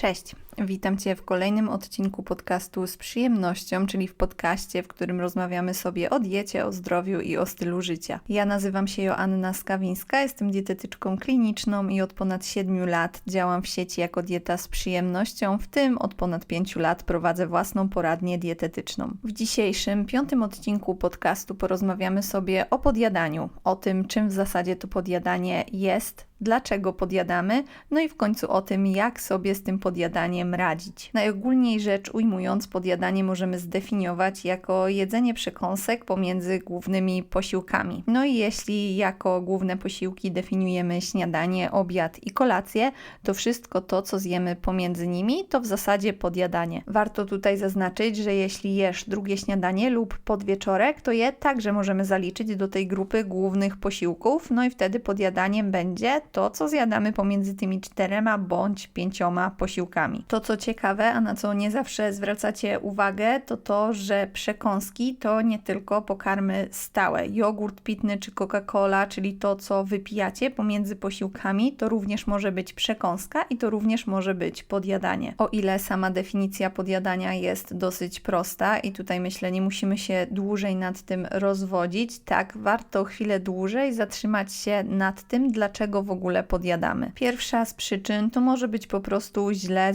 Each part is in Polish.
Cześć, witam Cię w kolejnym odcinku podcastu z przyjemnością, czyli w podcaście, w którym rozmawiamy sobie o diecie, o zdrowiu i o stylu życia. Ja nazywam się Joanna Skawińska, jestem dietetyczką kliniczną i od ponad 7 lat działam w sieci jako dieta z przyjemnością, w tym od ponad 5 lat prowadzę własną poradnię dietetyczną. W dzisiejszym, piątym odcinku podcastu porozmawiamy sobie o podjadaniu, o tym, czym w zasadzie to podjadanie jest, dlaczego podjadamy, no i w końcu o tym, jak sobie z tym podjadaniem radzić. Najogólniej rzecz ujmując, podjadanie możemy zdefiniować jako jedzenie przekąsek pomiędzy głównymi posiłkami. No i jeśli jako główne posiłki definiujemy śniadanie, obiad i kolację, to wszystko to, co zjemy pomiędzy nimi, to w zasadzie podjadanie. Warto tutaj zaznaczyć, że jeśli jesz drugie śniadanie lub podwieczorek, to je także możemy zaliczyć do tej grupy głównych posiłków, no i wtedy podjadaniem będzie to, co zjadamy pomiędzy tymi czterema bądź pięcioma posiłkami. To, co ciekawe, a na co nie zawsze zwracacie uwagę, to to, że przekąski to nie tylko pokarmy stałe. Jogurt pitny czy Coca-Cola, czyli to, co wypijacie pomiędzy posiłkami, to również może być przekąska i to również może być podjadanie. O ile sama definicja podjadania jest dosyć prosta i tutaj myślę, nie musimy się dłużej nad tym rozwodzić, tak warto chwilę dłużej zatrzymać się nad tym, dlaczego w ogóle podjadamy. Pierwsza z przyczyn to może być po prostu źle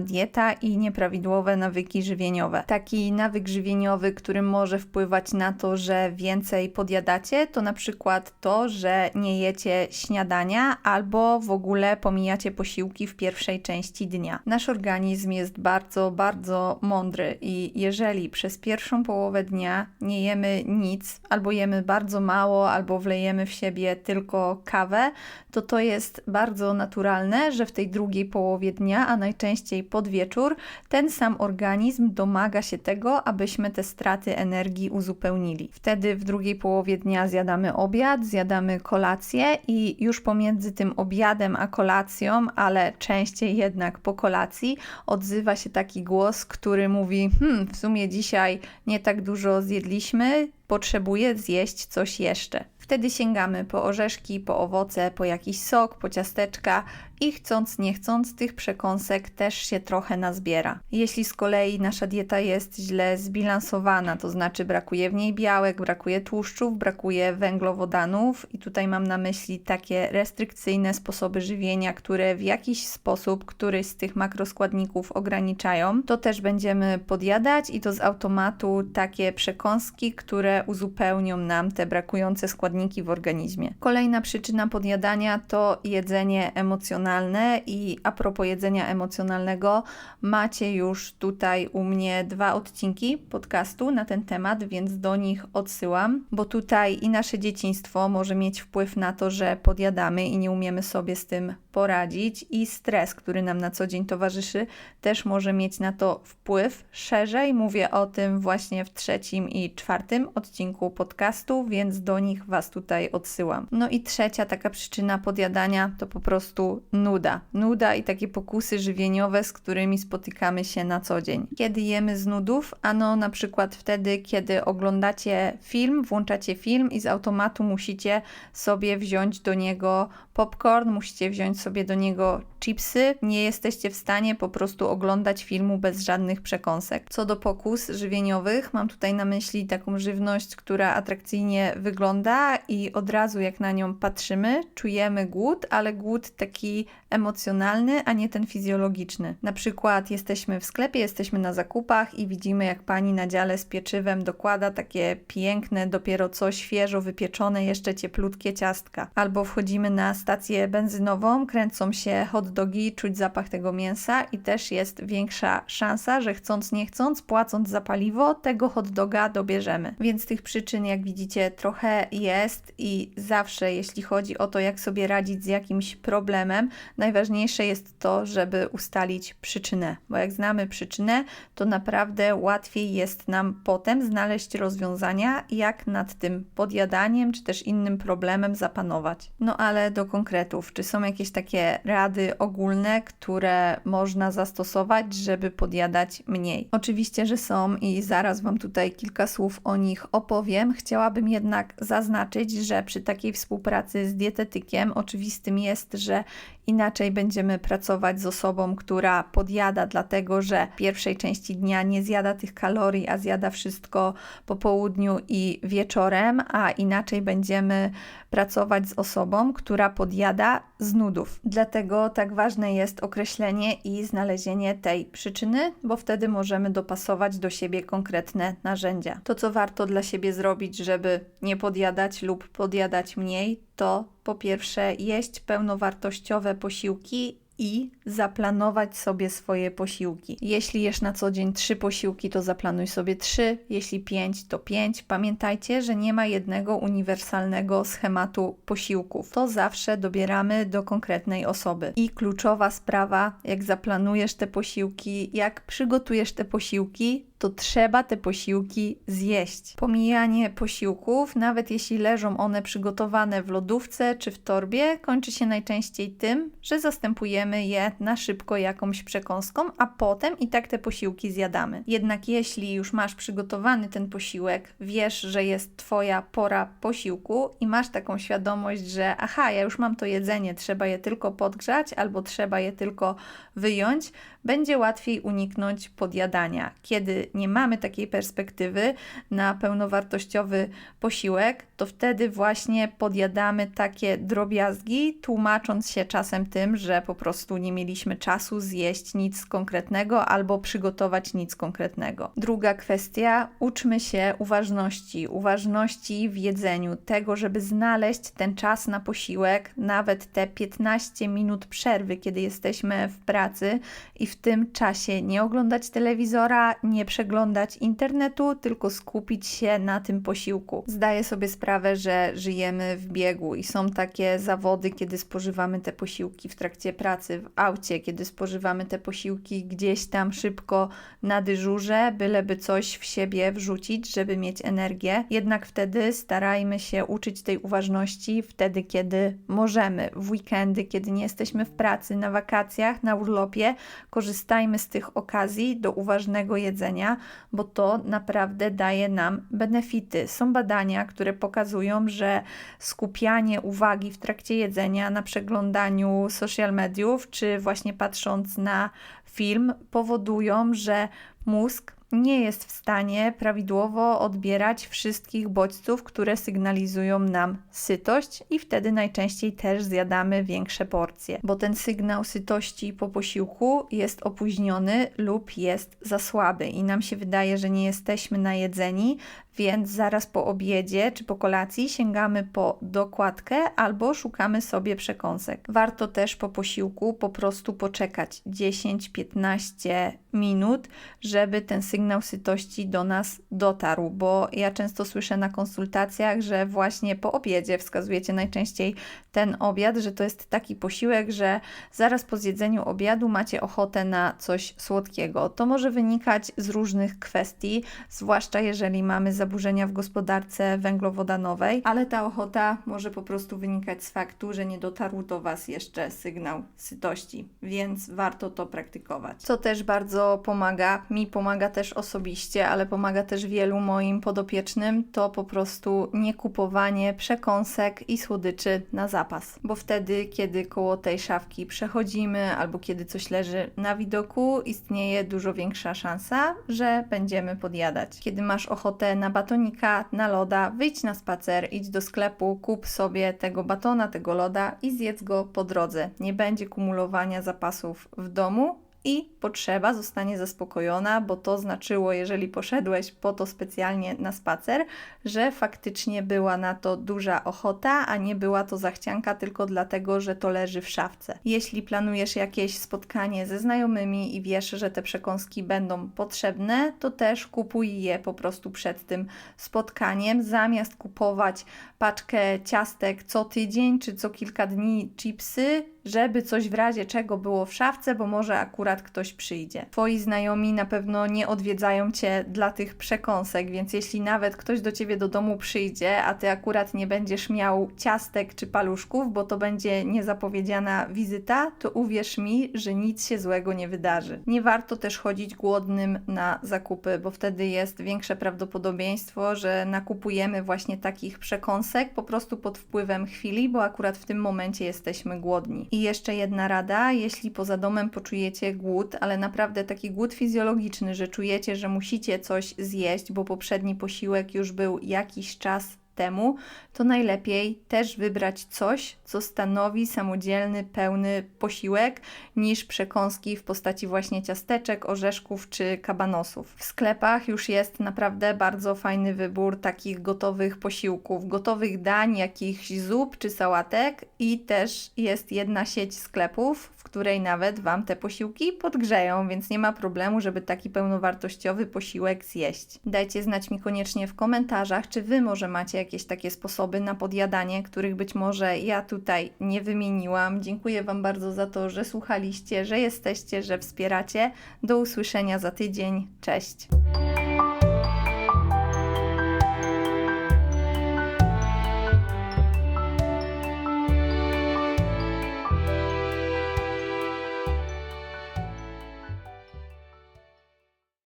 dieta i nieprawidłowe nawyki żywieniowe. Taki nawyk żywieniowy, który może wpływać na to, że więcej podjadacie, to na przykład to, że nie jecie śniadania albo w ogóle pomijacie posiłki w pierwszej części dnia. Nasz organizm jest bardzo, bardzo mądry i jeżeli przez pierwszą połowę dnia nie jemy nic, albo jemy bardzo mało, albo wlejemy w siebie tylko kawę, to to jest bardzo naturalne, że w tej drugiej połowie dnia, a najczęściej pod wieczór, ten sam organizm domaga się tego, abyśmy te straty energii uzupełnili. Wtedy w drugiej połowie dnia zjadamy obiad, zjadamy kolację i już pomiędzy tym obiadem a kolacją, ale częściej jednak po kolacji, odzywa się taki głos, który mówi: Hmm, w sumie dzisiaj nie tak dużo zjedliśmy, potrzebuję zjeść coś jeszcze. Wtedy sięgamy po orzeszki, po owoce, po jakiś sok, po ciasteczka i chcąc nie chcąc tych przekąsek też się trochę nazbiera. Jeśli z kolei nasza dieta jest źle zbilansowana, to znaczy brakuje w niej białek, brakuje tłuszczów, brakuje węglowodanów i tutaj mam na myśli takie restrykcyjne sposoby żywienia, które w jakiś sposób któryś z tych makroskładników ograniczają, to też będziemy podjadać i to z automatu takie przekąski, które uzupełnią nam te brakujące składniki w organizmie. Kolejna przyczyna podjadania to jedzenie emocjonalne emocjonalne i a propos jedzenia emocjonalnego, macie już tutaj u mnie dwa odcinki podcastu na ten temat, więc do nich odsyłam, bo tutaj i nasze dzieciństwo może mieć wpływ na to, że podjadamy i nie umiemy sobie z tym poradzić i stres, który nam na co dzień towarzyszy, też może mieć na to wpływ. Szerzej mówię o tym właśnie w trzecim i czwartym odcinku podcastu, więc do nich Was tutaj odsyłam. No i trzecia taka przyczyna podjadania to po prostu nuda. Nuda i takie pokusy żywieniowe, z którymi spotykamy się na co dzień. Kiedy jemy z nudów? Ano na przykład wtedy, kiedy oglądacie film, włączacie film i z automatu musicie sobie wziąć do niego popcorn, musicie wziąć sobie do niego chipsy, nie jesteście w stanie po prostu oglądać filmu bez żadnych przekąsek. Co do pokus żywieniowych, mam tutaj na myśli taką żywność, która atrakcyjnie wygląda i od razu jak na nią patrzymy, czujemy głód, ale głód taki emocjonalny, a nie ten fizjologiczny. Na przykład jesteśmy w sklepie, jesteśmy na zakupach i widzimy, jak pani na dziale z pieczywem dokłada takie piękne, dopiero co świeżo wypieczone, jeszcze cieplutkie ciastka. Albo wchodzimy na stację benzynową, kręcą się hot dogi, czuć zapach tego mięsa i też jest większa szansa, że chcąc nie chcąc, płacąc za paliwo, tego hot doga dobierzemy. Więc tych przyczyn, jak widzicie, trochę jest i zawsze, jeśli chodzi o to, jak sobie radzić z jakimś problemem, najważniejsze jest to, żeby ustalić przyczynę, bo jak znamy przyczynę, to naprawdę łatwiej jest nam potem znaleźć rozwiązania, jak nad tym podjadaniem czy też innym problemem zapanować. No ale do konkretów, czy są jakieś takie rady ogólne, które można zastosować, żeby podjadać mniej? Oczywiście, że są i zaraz Wam tutaj kilka słów o nich opowiem. Chciałabym jednak zaznaczyć, że przy takiej współpracy z dietetykiem oczywistym jest, że Inaczej będziemy pracować z osobą, która podjada, dlatego że w pierwszej części dnia nie zjada tych kalorii, a zjada wszystko po południu i wieczorem, a inaczej będziemy pracować z osobą, która podjada z nudów. Dlatego tak ważne jest określenie i znalezienie tej przyczyny, bo wtedy możemy dopasować do siebie konkretne narzędzia. To, co warto dla siebie zrobić, żeby nie podjadać lub podjadać mniej, to po pierwsze jeść pełnowartościowe posiłki i zaplanować sobie swoje posiłki. Jeśli jesz na co dzień trzy posiłki, to zaplanuj sobie trzy, jeśli pięć, to pięć. Pamiętajcie, że nie ma jednego uniwersalnego schematu posiłków. To zawsze dobieramy do konkretnej osoby. I kluczowa sprawa, jak zaplanujesz te posiłki, jak przygotujesz te posiłki, to trzeba te posiłki zjeść. Pomijanie posiłków, nawet jeśli leżą one przygotowane w lodówce czy w torbie, kończy się najczęściej tym, że zastępujemy je na szybko jakąś przekąską, a potem i tak te posiłki zjadamy. Jednak jeśli już masz przygotowany ten posiłek, wiesz, że jest Twoja pora posiłku i masz taką świadomość, że aha, ja już mam to jedzenie, trzeba je tylko podgrzać albo trzeba je tylko wyjąć, będzie łatwiej uniknąć podjadania. Kiedy nie mamy takiej perspektywy na pełnowartościowy posiłek, to wtedy właśnie podjadamy takie drobiazgi, tłumacząc się czasem tym, że po prostu nie mieliśmy czasu zjeść nic konkretnego albo przygotować nic konkretnego. Druga kwestia, uczmy się uważności, uważności w jedzeniu, tego, żeby znaleźć ten czas na posiłek, nawet te 15 minut przerwy, kiedy jesteśmy w pracy i w tym czasie nie oglądać telewizora, nie przeglądać internetu, tylko skupić się na tym posiłku. Zdaję sobie sprawę, że żyjemy w biegu i są takie zawody, kiedy spożywamy te posiłki w trakcie pracy, w aucie, kiedy spożywamy te posiłki gdzieś tam szybko na dyżurze, byleby coś w siebie wrzucić, żeby mieć energię. Jednak wtedy starajmy się uczyć tej uważności wtedy, kiedy możemy. W weekendy, kiedy nie jesteśmy w pracy, na wakacjach, na urlopie, korzystajmy z tych okazji do uważnego jedzenia, bo to naprawdę daje nam benefity. Są badania, które pokazują, że skupianie uwagi w trakcie jedzenia na przeglądaniu social mediów, czy właśnie patrząc na film, powodują, że mózg nie jest w stanie prawidłowo odbierać wszystkich bodźców, które sygnalizują nam sytość, i wtedy najczęściej też zjadamy większe porcje, bo ten sygnał sytości po posiłku jest opóźniony lub jest za słaby, i nam się wydaje, że nie jesteśmy najedzeni, więc zaraz po obiedzie czy po kolacji sięgamy po dokładkę albo szukamy sobie przekąsek. Warto też po posiłku po prostu poczekać 10-15 minut, żeby ten sygnał sytości do nas dotarł, bo ja często słyszę na konsultacjach, że właśnie po obiedzie wskazujecie najczęściej ten obiad, że to jest taki posiłek, że zaraz po zjedzeniu obiadu macie ochotę na coś słodkiego. To może wynikać z różnych kwestii, zwłaszcza jeżeli mamy zaburzenia w gospodarce węglowodanowej, ale ta ochota może po prostu wynikać z faktu, że nie dotarł do Was jeszcze sygnał sytości, więc warto to praktykować. Co też bardzo pomaga, mi pomaga też osobiście, ale pomaga też wielu moim podopiecznym, to po prostu nie kupowanie przekąsek i słodyczy na zapas, bo wtedy, kiedy koło tej szafki przechodzimy albo kiedy coś leży na widoku, istnieje dużo większa szansa, że będziemy podjadać. Kiedy masz ochotę na batonika, na loda, wyjdź na spacer, idź do sklepu, kup sobie tego batona, tego loda i zjedz go po drodze. Nie będzie kumulowania zapasów w domu, i potrzeba zostanie zaspokojona, bo to znaczyło, jeżeli poszedłeś po to specjalnie na spacer, że faktycznie była na to duża ochota, a nie była to zachcianka tylko dlatego, że to leży w szafce. Jeśli planujesz jakieś spotkanie ze znajomymi i wiesz, że te przekąski będą potrzebne, to też kupuj je po prostu przed tym spotkaniem, zamiast kupować paczkę ciastek co tydzień czy co kilka dni chipsy, żeby coś w razie czego było w szafce, bo może akurat ktoś przyjdzie. Twoi znajomi na pewno nie odwiedzają cię dla tych przekąsek, więc jeśli nawet ktoś do ciebie do domu przyjdzie, a ty akurat nie będziesz miał ciastek czy paluszków, bo to będzie niezapowiedziana wizyta, to uwierz mi, że nic się złego nie wydarzy. Nie warto też chodzić głodnym na zakupy, bo wtedy jest większe prawdopodobieństwo, że nakupujemy właśnie takich przekąsek po prostu pod wpływem chwili, bo akurat w tym momencie jesteśmy głodni. I jeszcze jedna rada, jeśli poza domem poczujecie głód, ale naprawdę taki głód fizjologiczny, że czujecie, że musicie coś zjeść, bo poprzedni posiłek już był jakiś czas temu, to najlepiej też wybrać coś, co stanowi samodzielny, pełny posiłek, niż przekąski w postaci właśnie ciasteczek, orzeszków czy kabanosów. W sklepach już jest naprawdę bardzo fajny wybór takich gotowych posiłków, gotowych dań, jakichś zup czy sałatek i też jest jedna sieć sklepów, w której nawet Wam te posiłki podgrzeją, więc nie ma problemu, żeby taki pełnowartościowy posiłek zjeść. Dajcie znać mi koniecznie w komentarzach, czy Wy może macie jakieś takie sposoby na podjadanie, których być może ja tutaj nie wymieniłam. Dziękuję Wam bardzo za to, że słuchaliście, że jesteście, że wspieracie. Do usłyszenia za tydzień. Cześć!